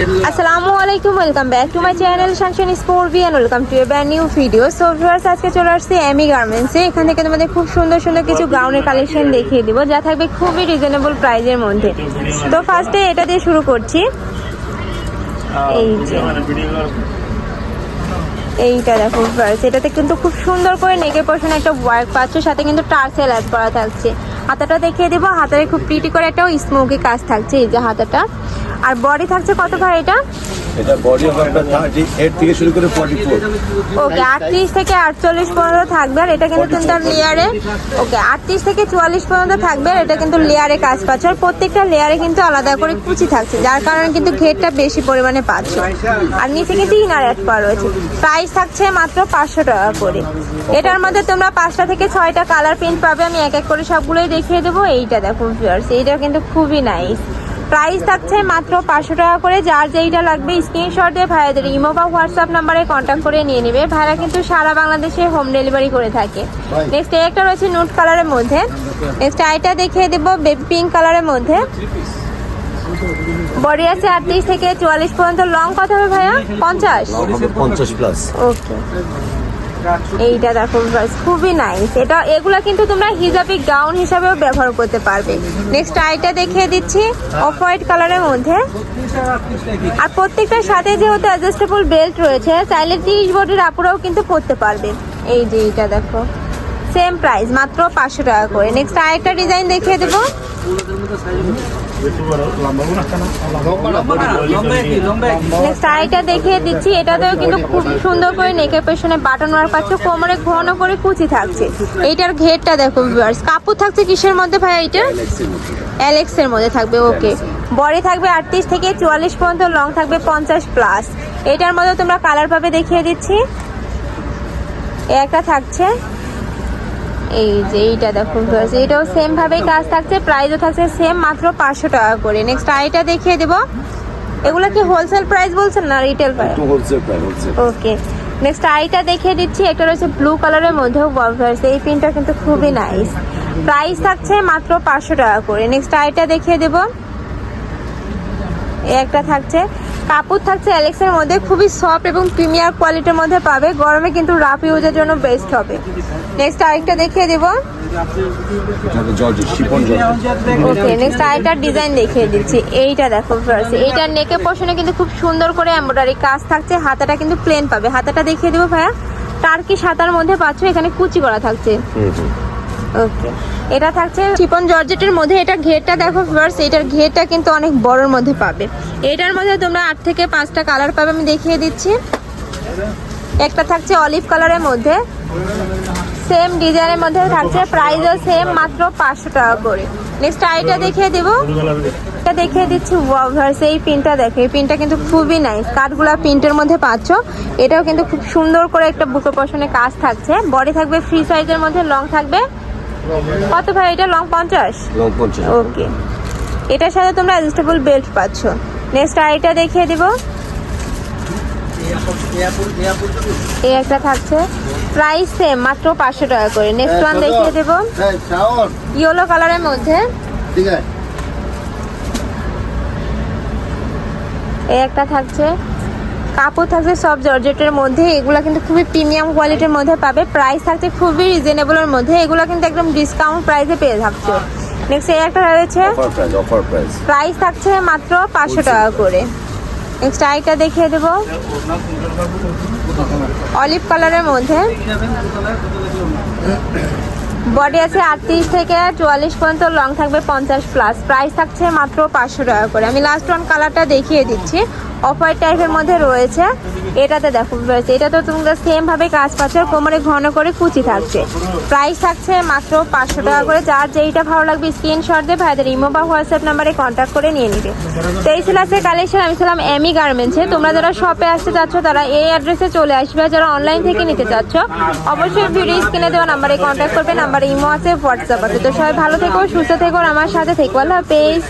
আসসালামু আলাইকুম welcome back to my channel শানশান স্পোর্বি and welcome to a brand new video so viewers আজকে চলে আসছি এমি গার্মেন্টসে এখান থেকে তোমাদের খুব সুন্দর সুন্দর কিছু গাউনের কালেকশন দেখিয়ে দিব, যা থাকবে খুবই রিজনেবল প্রাইজের মধ্যে। তো ফার্স্টে এটা দিয়ে শুরু করছি। এই যে। এইটা দেখো ফার্স্ট এটাতে কিন্তু খুব সুন্দর করে নেকের পোর্শনে একটা ওয়ার্ক পাচ্ছ, সাথে কিন্তু টার্সেল অ্যাড করা থাকছে। হাতাটা দেখিয়ে দেবো। হাতারে খুব প্রিটি করে একটা স্মোকি কাজ থাকছে, এই যে হাতাটা। আর বডি থাকছে কত ভাই এটা? এটা বডি হবে আপনার থার্টি এইট থেকে শুরু করে ফর্টি ফোর ওকে আটত্রিশ থেকে আটচল্লিশ পর্যন্ত থাকবে আর এটা কিন্তু তুমি তার লেয়ারে ওকে আটত্রিশ থেকে চুয়াল্লিশ পর্যন্ত থাকবে এটা কিন্তু লেয়ারে কাজ পাচ্ছ। আর প্রত্যেকটা লেয়ারে কিন্তু আলাদা করে কুচি থাকছে যার কারণে কিন্তু ঘেরটা বেশি পরিমাণে পাচ্ছ। আর নিচে কিন্তু ইনার অ্যাড করা রয়েছে। প্রাইস থাকছে মাত্র পাঁচশো টাকা করে। এটার মধ্যে তোমরা পাঁচটা থেকে ছয়টা কালার প্রিন্ট পাবে। আমি এক এক করে সবগুলোই দেখিয়ে দেবো। এইটা দেখো ভিউয়ার্স এইটা কিন্তু খুবই নাইস প্রাইস থাকছে মাত্র পাঁচশো টাকা করে। যার যেইটা লাগবে স্ক্রিনশট দিয়ে ভাইয়াদের ইমো বা হোয়াটসঅ্যাপ নাম্বারে কন্ট্যাক্ট করে নিয়ে নেবে। ভাইরা কিন্তু সারা বাংলাদেশে হোম ডেলিভারি করে থাকে। নেক্সট এই একটা রয়েছে নুট কালারের মধ্যে। নেক্সট আইটা দেখিয়ে দেবো বেবি পিঙ্ক কালারের মধ্যে। বডি আছে আটত্রিশ থেকে চুয়াল্লিশ পর্যন্ত। লং কত হবে ভাইয়া? পঞ্চাশ? পঞ্চাশ প্লাস ওকে এইটা দেখো খুবই নাইস এটা এগুলা কিন্তু তোমরা হিজাবি গাউন হিসাবেও ব্যবহার করতে পারবে। নেক্সট আইটা দেখিয়ে দিচ্ছি অফ হোয়াইট কালারের মধ্যে। আর প্রত্যেকটার সাথে যেহেতু অ্যাডজাস্টেবল বেল্ট রয়েছে চাইলে তিরিশ বডির আপুরাও কিন্তু পরতে পারবে। এই যে এইটা দেখো সেম প্রাইস মাত্র পাঁচশো টাকা করে। নেক্সট আরেকটা ডিজাইন দেখিয়ে দেবো। নেক্সট দেখিয়ে দিচ্ছি, এটাতেও কিন্তু খুব সুন্দর করে নেকের পেছনে বাটন ওয়ার্ক পাচ্ছ কোমরে ঘন করে কুচি থাকছে। এইটার ঘেরটা দেখো কাপড় থাকছে কিসের মধ্যে ভাই এটা অ্যালেক্স এর মধ্যে থাকবে ওকে বডি থাকবে আটত্রিশ থেকে চুয়াল্লিশ পর্যন্ত লং থাকবে পঞ্চাশ প্লাস এটার মধ্যে তোমরা কালার পাবে দেখিয়ে দিচ্ছি। একটা থাকছে। এই যে এইটা দেখো ভিউয়ার্স এটাও সেম ভাবেই কাজ থাকছে প্রাইসও থাকছে সেম মাত্র পাঁচশো টাকা করে। নেক্সট আইটা দেখিয়ে দেবো। এগুলো কি হোলসেল প্রাইস বলছেন না retail price wholesale price okay next আইটা দেখিয়ে দিচ্ছি এটা রয়েছে ব্লু কালারের মধ্যেও গভর্স এই পিনটা কিন্তু খুবই নাইস প্রাইস থাকছে মাত্র পাঁচশো টাকা করে। নেক্সট আইটা দেখিয়ে দেব। এই একটা থাকছে। কাপড় থাকছে অ্যালেক্সের মধ্যে খুবই সফট এবং প্রিমিয়ার কোয়ালিটির মধ্যে পাবে। গরমে কিন্তু রাফ ইউজের জন্য বেস্ট হবে। নেক্সট আরেকটা দেখিয়ে দেবো। ওকে নেক্সট আরেকটা ডিজাইন দেখিয়ে দিচ্ছি। এইটা দেখো ফার্স্ট এইটার পোর্শনে কিন্তু খুব সুন্দর করে এমব্রয়ডারি কাজ থাকছে। হাতাটা কিন্তু প্লেন পাবে। হাতাটা দেখিয়ে দেবো ভাইয়া। টার্কি সাতার মধ্যে পাচ্ছ এখানে কুচি করা থাকছে। ওকে। এটা থাকছে চিপন জর্জেটের মধ্যে। এটা ঘেরটা দেখো ফার্স্ট এটার ঘেরটা কিন্তু অনেক বড়র মধ্যে পাবে। এটার মধ্যে তোমরা আট থেকে পাঁচটা কালার পাবে, আমি দেখিয়ে দিচ্ছি। একটা থাকছে অলিভ কালারের মধ্যে। সেম ডিজাইনের মধ্যে থাকছে প্রাইসও সেম মাত্র পাঁচশো টাকা করে। নেক্সট আইটা দেখিয়ে দেবো। এটা দেখিয়ে দিচ্ছি ওয়াভার্স এই পিনটা দেখো। এই পিনটা কিন্তু খুবই নাইস কাঠগুলা প্রিন্টের মধ্যে পাচ্ছ। এটাও কিন্তু খুব সুন্দর করে একটা বুকের পশনে কাজ থাকছে। বডি থাকবে ফ্রি সাইজের মধ্যে লং থাকবে। কত ভাই এটা? লং পঞ্চাশ? লং পঞ্চাশ। ওকে এটার সাথে তোমরা অ্যাডজাস্টেবল বেল্ট পাচ্ছ। নেক্সট আইটা দেখিয়ে দিব। এই একটা থাকছে। প্রাইস সেম মাত্র পাঁচশো টাকা করে। নেক্সট ওয়ান দেখিয়ে দেবো। হ্যাঁ ইয়েলো কালারের মধ্যে। এই একটা থাকছে। কাপড় থাকছে সব জর্জেটের মধ্যে এগুলো কিন্তু খুবই প্রিমিয়াম কোয়ালিটির মধ্যে পাবে। প্রাইস থাকছে খুবই রিজনেবলের মধ্যে এগুলো কিন্তু একদম ডিসকাউন্ট প্রাইসে পেয়ে থাকছো। নেক্সট এই একটা রয়েছে। প্রাইস থাকছে মাত্র পাঁচশো টাকা করে। নেক্সট আইটা দেখিয়ে দেবো। অলিভ কালারের মধ্যে। বডি আছে আটত্রিশ থেকে চুয়াল্লিশ পর্যন্ত লং থাকবে পঞ্চাশ প্লাস প্রাইস থাকছে মাত্র পাঁচশো টাকা করে। আমি লাস্ট ওয়ান কালারটা দেখিয়ে দিচ্ছি। অফ হোয়াইট টাইপের মধ্যে রয়েছে। এটাতে দেখো এটা তো তোমরা সেম ভাবে কাজ পাচ্ছ, কোমরে ঘন করে কুচি থাকছে। প্রাইস থাকছে মাত্র পাঁচশো টাকা করে। যার যেইটা ভালো লাগবে স্ক্রিনশট দিয়ে ভাইদের ইমো বা হোয়াটসঅ্যাপ নাম্বারে কন্ট্যাক্ট করে নিয়ে নিবে। তো এই ছিল কালেকশন আমি ছিলাম এমি গার্মেন্টসে তোমরা যারা শপে আসতে চাচ্ছ, তারা এই অ্যাড্রেসে চলে আসবে। যারা অনলাইন থেকে নিতে চাচ্ছ, অবশ্যই ভিডিও স্ক্রিনে দেওয়া নাম্বারে কন্ট্যাক্ট করবে। নাম্বারে ইমো আছে হোয়াটসঅ্যাপ আছে। তো সবাই ভালো থেকো, সুস্থ থেকো আমার সাথে থেকো। আল্লাহ হাফেজ।